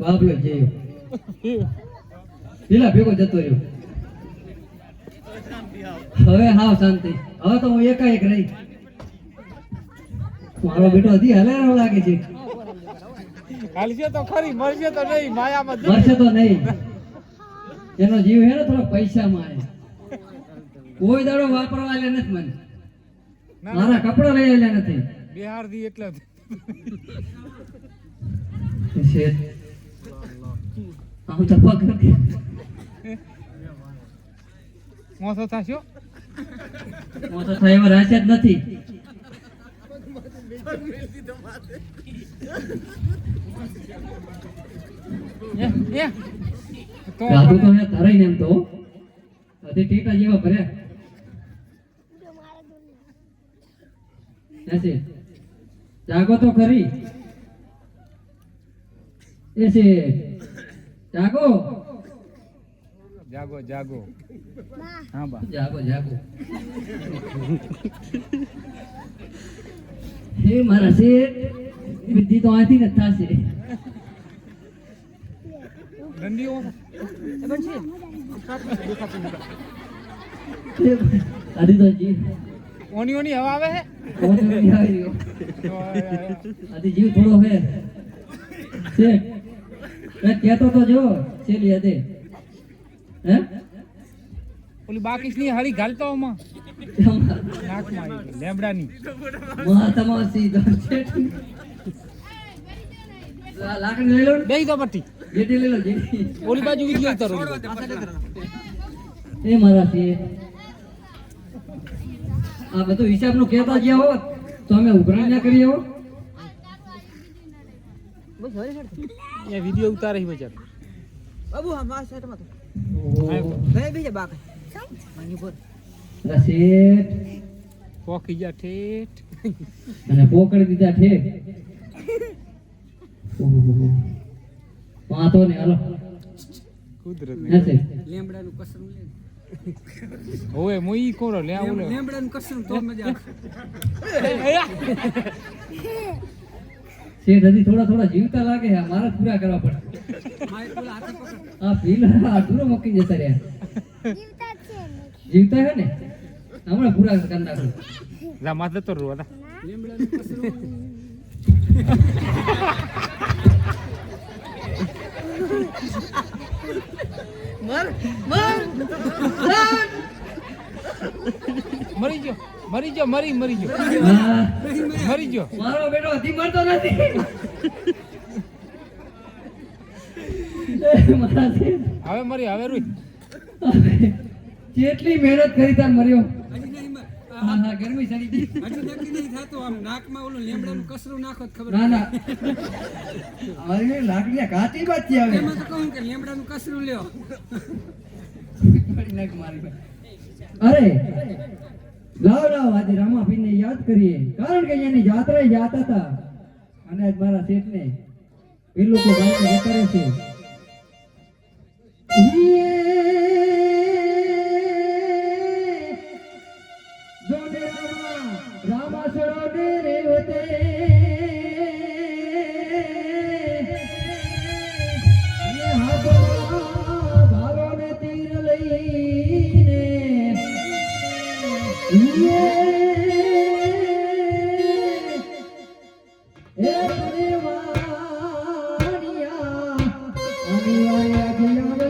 બાબલો જયો પેલા ભેગો જતો રહ્યો. હવે હાવ શાંતિ. હવે તો હું એકાએક રહી. મારો બેટો હજી હલેરો લાગે છે. હાલશે તો ખરી મરશે તો નહીં માયામાં મરશે તો નહીં. એનો જીવ હે ને થોડો કોઈ દાડો વાપરવા આલે નથી મને. મારા કપડા લઈ આલ્યા નથી. બિહાર દી એટલે આમ તો પગ નથી મોસો થશો હું તો થાય રાશે જ નથી એ. તો હે ધરાઈને એમ તો હજી ટીટા જેવા ભર્યા હે શેઠ? જાગો તો ખરી એ છે જાગો. જાગો જાગો. હા બા. જાગો જાગો. હે મારા શેઠ વિધિ તો આથી જ થશે. દંડીઓ તો જીવ. ઓની ઓની હવા આવે હે? આવી રહ્યો જીવ થોડો હે. શેઠ એ કહેતો તો જો છેલ્લી હદે હે? ઓલી બાકીસની હળી ઘાલતો ઓમાં નાકમાં આવી લેબડાની. મહાત્મા સીધો લાકડી લઈ લો ને. તો પટ્ટી જેટી લઈ લો જેટી ઓલી બાજુ વિડિયો ઉતારો એ મારા આ બધું હિસાબનું કહેતા ગયા હોત તો અમે ઉઘરાણ ના કરીએ હો એ વિડિયો ઉતારે બજાર બાબુ હા મારા સાઈડમાં તો. ઓહો. ઘરે બીજા બાક મણિપુર મારા પોકી પોખી જા ઠેઠ. અને પોકડી દીધા ઠેઠ. ઓહો. ને હાલો. કુદરત હે લેમડા લેમડાનું કસરું લે. હોવે મોઈ કોરો લે આવું લેમડા લેમડાનું કસરું તો મજા શેઠ હજી થોડા થોડા જીવતા લાગે મારા મારે જ પૂરા કરવા પડે. આ પીલા અધૂરો મૂકી જતા રહ્યા. જીવતા હે ને? હમણાં પૂરા કરી નાખું. લા માથે તો રોવા મર મર મરી. ગયો મરી ગયો મરી મરી ગયો મરી ગયો. મારો બેટો હજી મરતો નથી. હવે મરી હવે રૂઈ. કેટલી મહેનત કરી તાર મર્યો. નહીં હા હા ગરમી ચડી ગઈ. હજી નક્કી નહીં થતું આમ નાકમાં ઓલું લેમડાનું કસરું નાખો ખબર ના ના. અરે લાકડી ઘાટી બાતી આવે. એમાં તો કહું કે લેમડાનું કસરું લ્યો. અરે લાવ લાવ આજે રામાપીરને યાદ કરીએ. કારણ કે અહીંયાની યાત્રા જાતા હતા. અને આજ મારા શેઠને એ લોકો ગામને જતા રહે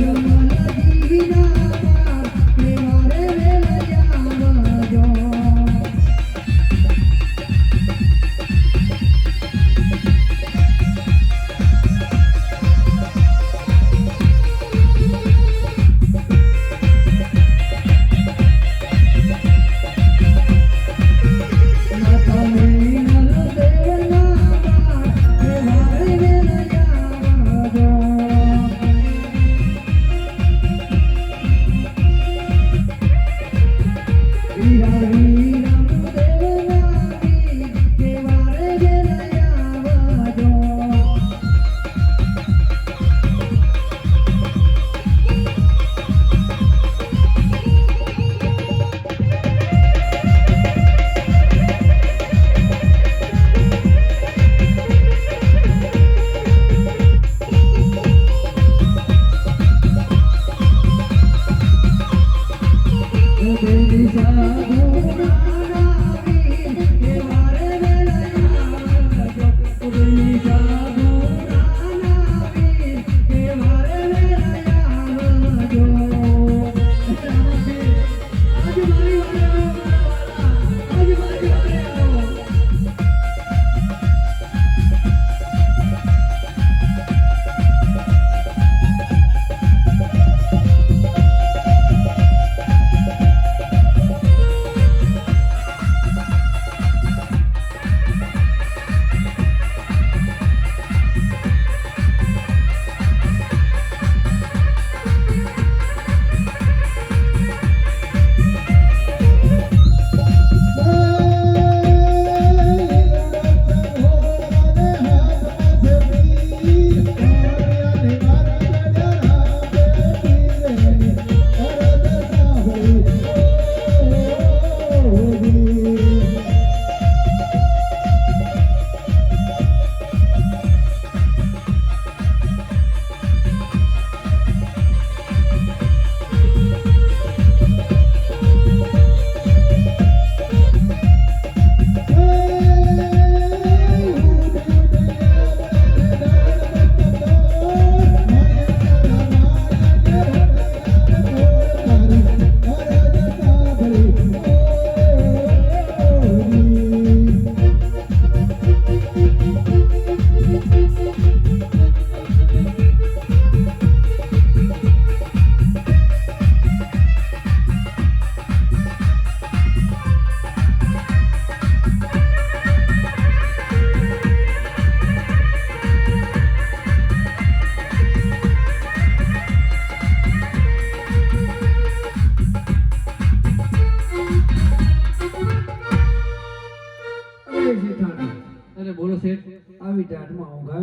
you.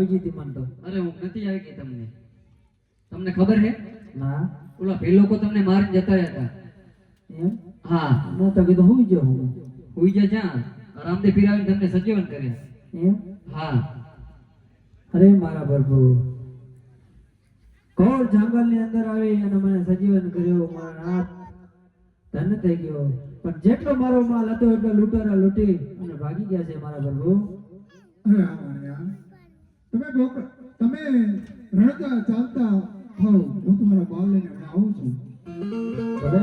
આવી ગઈ હતી મને તો. અરે હું નથી આવી ગઈ તમને. તમને ખબર છે ના. ઓલા ભાઈ લોકો તમને મારીને જતા હતા. એમ? હા. મેં તો કીધું હું જો હું હુઈ જા જ્યાં. રામદેવ પીર તમને સજીવન કરે એમ? હા. અરે મારા પ્રભુ. ઘોર જંગલની અંદર આવી અને મને સજીવન કર્યો? મારા નાથ ધન થઈ ગયો. પણ જેટલો મારો માલ હતો એટલો લૂંટારા લૂંટી અને ભાગી ગયા છે મારા પ્રભુ. તમે બોક- તમે રડતા ચાલતા હો હું તમારા બાલ લઈને આવું છું ભલે